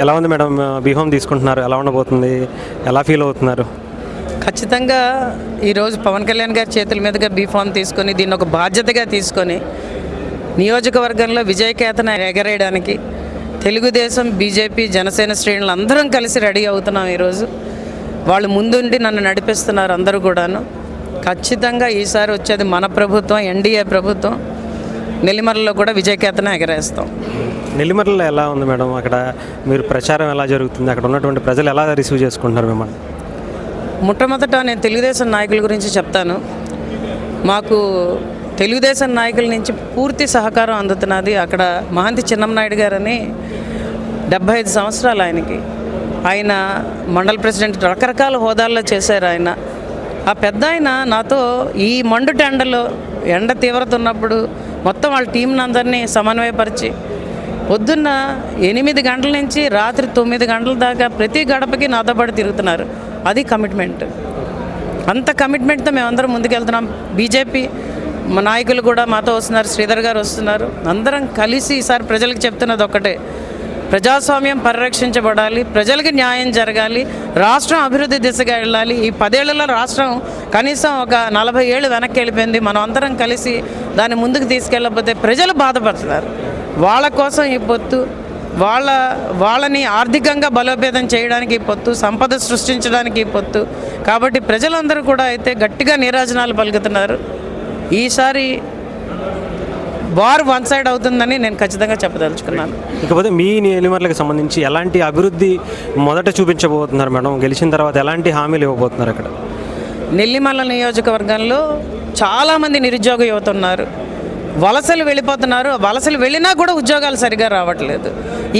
ఎలా ఉంది మేడం? బీహోమ్ తీసుకుంటున్నారు. ఎలా ఉండబోతుంది? ఎలా ఫీల్ అవుతున్నారు? ఖచ్చితంగా ఈరోజు పవన్ కళ్యాణ్ గారి చేతుల మీదుగా బీఫామ్ తీసుకొని దీన్ని ఒక బాధ్యతగా తీసుకొని నియోజకవర్గంలో విజయకేతన ఎగరేయడానికి తెలుగుదేశం బీజేపీ జనసేన శ్రేణులు అందరం కలిసి రెడీ అవుతున్నాం ఈరోజు. వాళ్ళు ముందుండి నన్ను నడిపిస్తున్నారు అందరూ కూడాను. ఖచ్చితంగా ఈసారి వచ్చేది మన ప్రభుత్వం ఎన్డీఏ ప్రభుత్వం. నెల్లిమర్లలో కూడా విజయకేతన ఎగరేస్తాం. నెల్లిమర్లలో ఎలా ఉంది మేడం? అక్కడ మీరు ప్రచారం ఎలా జరుగుతుంది? అక్కడ ఉన్నటువంటి ప్రజలు ఎలా రిసీవ్ చేసుకుంటున్నారు మిమ్మల్ని? మొట్టమొదట నేను తెలుగుదేశం నాయకుల గురించి చెప్తాను. మాకు తెలుగుదేశం నాయకుల నుంచి పూర్తి సహకారం అందుతున్నది అక్కడ మహంతి చిన్నంనాయుడు గారని డెబ్భై ఐదు సంవత్సరాలు ఆయనకి. ఆయన మండల ప్రెసిడెంట్ రకరకాల హోదాల్లో చేశారు ఆయన. ఆ పెద్ద ఆయన నాతో ఈ మండుట ఎండలో ఎండ తీవ్రత ఉన్నప్పుడు మొత్తం వాళ్ళ టీంని అందరినీ సమన్వయపరిచి పొద్దున్న ఎనిమిది గంటల నుంచి రాత్రి తొమ్మిది గంటల దాకా ప్రతి గడపకి నాతో పాటు తిరుగుతున్నారు. అది కమిట్మెంట్ అంత కమిట్మెంట్తో మేమందరం ముందుకెళ్తున్నాం. బీజేపీ మా నాయకులు కూడా మాతో వస్తున్నారు శ్రీధర్ గారు వస్తున్నారు. అందరం కలిసి ఈసారి ప్రజలకు చెప్తున్నది ఒక్కటే. ప్రజాస్వామ్యం పరిరక్షించబడాలి ప్రజలకి న్యాయం జరగాలి రాష్ట్రం అభివృద్ధి దిశగా వెళ్ళాలి. ఈ పదేళ్ళలో రాష్ట్రం కనీసం ఒక నలభై ఏళ్ళు వెనక్కి వెళ్ళిపోయింది. మనం అందరం కలిసి దాన్ని ముందుకు తీసుకెళ్ళకపోతే ప్రజలు బాధపడుతున్నారు. వాళ్ళ కోసం ఈ పొత్తు వాళ్ళ వాళ్ళని ఆర్థికంగా బలోపేతం చేయడానికి ఈ పొత్తు సంపద సృష్టించడానికి ఈ పొత్తు. కాబట్టి ప్రజలందరూ కూడా అయితే గట్టిగా నీరాజనాలు పలుకుతున్నారు. ఈసారి వార్ వన్ సైడ్ అవుతుందని నేను ఖచ్చితంగా చెప్పదలుచుకున్నాను. ఇకపోతే మీ నెల్లిమర్లకు సంబంధించి ఎలాంటి అభివృద్ధి మొదట చూపించబోతున్నారు మేడం? గెలిచిన తర్వాత ఎలాంటి హామీలు ఇవ్వబోతున్నారు అక్కడ? నెల్లిమల్ల నియోజకవర్గంలో చాలామంది నిరుద్యోగ యువత ఉన్నారు వలసలు వెళ్ళిపోతున్నారు. వలసలు వెళ్ళినా కూడా ఉద్యోగాలు సరిగా రావట్లేదు.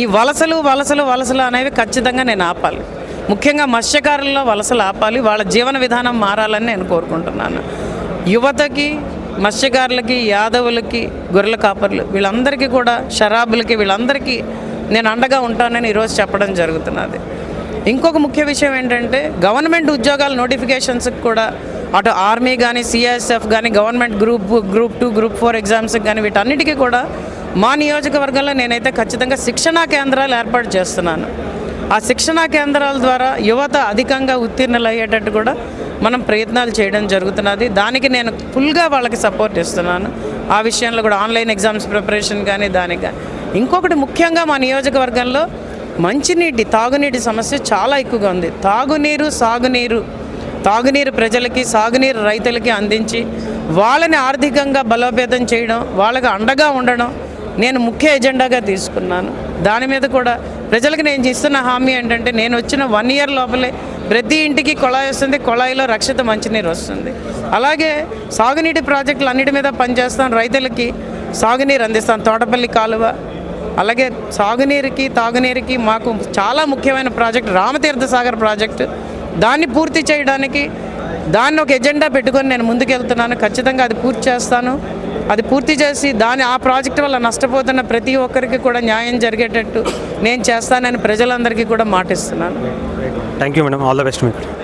ఈ వలసలు వలసలు వలసలు అనేవి ఖచ్చితంగా నేను ఆపాలి. ముఖ్యంగా మత్స్యకారుల్లో వలసలు ఆపాలి. వాళ్ళ జీవన విధానం మారాలని నేను కోరుకుంటున్నాను. యువతకి మత్స్యకారులకి యాదవులకి గొర్రెల కాపర్లు వీళ్ళందరికీ కూడా షరాబులకి వీళ్ళందరికీ నేను అండగా ఉంటానని ఈరోజు చెప్పడం జరుగుతున్నది. ఇంకొక ముఖ్య విషయం ఏంటంటే గవర్నమెంట్ ఉద్యోగాల నోటిఫికేషన్స్కి కూడా అటు ఆర్మీ కానీ సిఎస్ఎఫ్ కానీ government group group two group four exams కానీ వీటన్నిటికీ కూడా మా నియోజకవర్గంలో నేనైతే ఖచ్చితంగా శిక్షణా కేంద్రాలు ఏర్పాటు చేస్తున్నాను. ఆ శిక్షణా కేంద్రాల ద్వారా యువత అధికంగా ఉత్తీర్ణులు అయ్యేటట్టు కూడా మనం ప్రయత్నాలు చేయడం జరుగుతున్నది. దానికి నేను ఫుల్గా వాళ్ళకి సపోర్ట్ ఇస్తున్నాను. ఆ విషయంలో కూడా ఆన్లైన్ ఎగ్జామ్స్ ప్రిపరేషన్ కానీ దానికి కానీ ఇంకొకటి ముఖ్యంగా మా నియోజకవర్గంలో మంచినీటి తాగునీటి సమస్య చాలా ఎక్కువగా ఉంది. తాగునీరు సాగునీరు తాగునీరు ప్రజలకి సాగునీరు రైతులకి అందించి వాళ్ళని ఆర్థికంగా బలోపేతం చేయడం వాళ్ళకి అండగా ఉండడం నేను ముఖ్య ఎజెండాగా తీసుకున్నాను. దాని మీద కూడా ప్రజలకు నేను ఇస్తున్న హామీ ఏంటంటే నేను వచ్చిన వన్ ఇయర్ లోపలే ప్రతి ఇంటికి కొళాయి వస్తుంది కొళాయిలో రక్షిత మంచినీరు వస్తుంది. అలాగే సాగునీటి ప్రాజెక్టులు అన్నిటి మీద పనిచేస్తాం రైతులకి సాగునీరు అందిస్తాం తోటపల్లి కాలువ అలాగే సాగునీరుకి తాగునీరుకి మాకు చాలా ముఖ్యమైన ప్రాజెక్ట్ రామతీర్థ సాగర్ ప్రాజెక్టు. దాన్ని పూర్తి చేయడానికి దాన్ని ఒక ఎజెండా పెట్టుకొని నేను ముందుకెళ్తున్నాను. ఖచ్చితంగా అది పూర్తి చేస్తాను. అది పూర్తి చేసి దాని ఆ ప్రాజెక్ట్ వల్ల నష్టపోతున్న ప్రతి ఒక్కరికి కూడా న్యాయం జరిగేటట్టు నేను చేస్తానని ప్రజలందరికీ కూడా మాటిస్తున్నాను. Thank you madam all the best మీకు